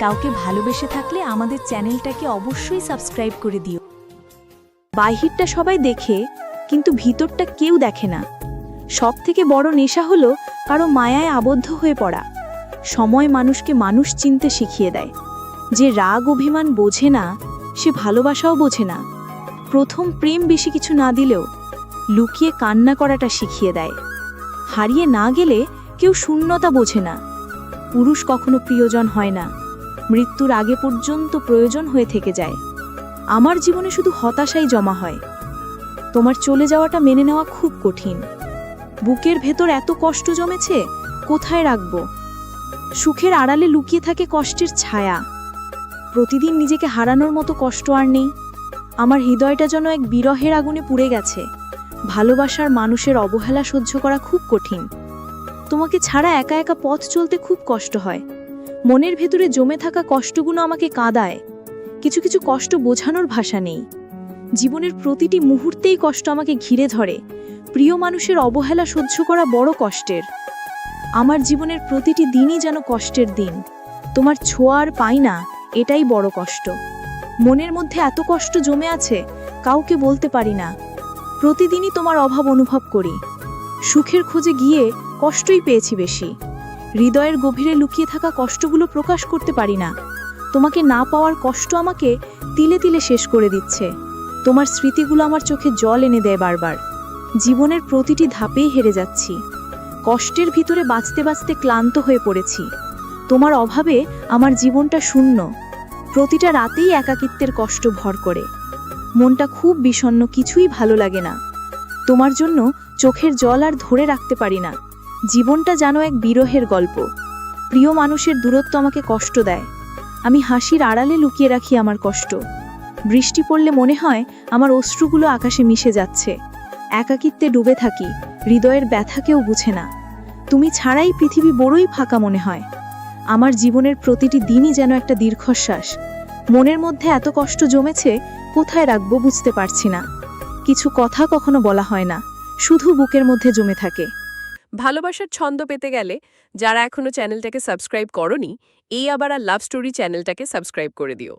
কাউকে ভালোবেসে থাকলে আমাদের চ্যানেলটাকে অবশ্যই সাবস্ক্রাইব করে দিও। বাহিরটা সবাই দেখে, কিন্তু ভিতরটা কেউ দেখে না। সব থেকে বড় নেশা হলো কারও মায়ায় আবদ্ধ হয়ে পড়া। সময় মানুষকে মানুষ চিনতে শিখিয়ে দেয়। যে রাগ অভিমান বোঝে না, সে ভালোবাসাও বোঝে না। প্রথম প্রেম বেশি কিছু না দিলেও লুকিয়ে কান্না করাটা শিখিয়ে দেয়। হারিয়ে না গেলে কেউ শূন্যতা বোঝে না। পুরুষ কখনো প্রিয়জন হয় না। মৃত্যুর আগে পর্যন্ত প্রয়োজন হয়ে থেকে যায়। আমার জীবনে শুধু হতাশাই জমা হয়। তোমার চলে যাওয়াটা মেনে নেওয়া খুব কঠিন। বুকের ভেতর এত কষ্ট জমেছে, কোথায় রাখব? সুখের আড়ালে লুকিয়ে থাকে কষ্টের ছায়া। প্রতিদিন নিজেকে হারানোর মতো কষ্ট আর নেই। আমার হৃদয়টা যেন এক বিরহের আগুনে পুড়ে গেছে। ভালোবাসার মানুষের অবহেলা সহ্য করা খুব কঠিন। তোমাকে ছাড়া একা একা পথ চলতে খুব কষ্ট হয়। মনের ভেতরে জমে থাকা কষ্টগুলো আমাকে কাঁদায়। কিছু কিছু কষ্ট বোঝানোর ভাষা নেই। জীবনের প্রতিটি মুহূর্তেই কষ্ট আমাকে ঘিরে ধরে। প্রিয় মানুষের অবহেলা সহ্য করা বড় কষ্টের। আমার জীবনের প্রতিটি দিনই যেন কষ্টের দিন। তোমার ছোঁয়ার পাই না, এটাই বড় কষ্ট। মনের মধ্যে এত কষ্ট জমে আছে, কাউকে বলতে পারি না। প্রতিদিনই তোমার অভাব অনুভব করি। সুখের খোঁজে গিয়ে কষ্টই পেয়েছি বেশি। হৃদয়ের গভীরে লুকিয়ে থাকা কষ্টগুলো প্রকাশ করতে পারি না। তোমাকে না পাওয়ার কষ্ট আমাকে তিলে তিলে শেষ করে দিচ্ছে। তোমার স্মৃতিগুলো আমার চোখে জল এনে দেয় বারবার। জীবনের প্রতিটি ধাপেই হেরে যাচ্ছি। কষ্টের ভিতরে বাঁচতে বাঁচতে ক্লান্ত হয়ে পড়েছি। তোমার অভাবে আমার জীবনটা শূন্য। প্রতিটা রাতেই একাকিত্বের কষ্ট ভর করে। মনটা খুব বিষণ্ণ, কিছুই ভালো লাগে না। তোমার জন্য চোখের জল আর ধরে রাখতে পারি না। জীবনটা যেন এক বিরহের গল্প। প্রিয় মানুষের দূরত্ব আমাকে কষ্ট দেয়। আমি হাসির আড়ালে লুকিয়ে রাখি আমার কষ্ট। বৃষ্টি পড়লে মনে হয় আমার অশ্রুগুলো আকাশে মিশে যাচ্ছে। একাকিত্বে ডুবে থাকি, হৃদয়ের ব্যথা কেউ বুঝে না। তুমি ছাড়াই পৃথিবী বড়ই ফাঁকা মনে হয়। আমার জীবনের প্রতিটি দিনই যেন একটা দীর্ঘশ্বাস। মনের মধ্যে এত কষ্ট জমেছে, কোথায় রাখব বুঝতে পারছি না। কিছু কথা কখনো বলা হয় না, শুধু বুকের মধ্যে জমে থাকে। ভালোবাসার ছন্দ পেতে গেলে যারা এখনও চ্যানেলটাকে সাবস্ক্রাইব করনি, এই আবার আর লাভ স্টোরি চ্যানেলটাকে সাবস্ক্রাইব করে দিও।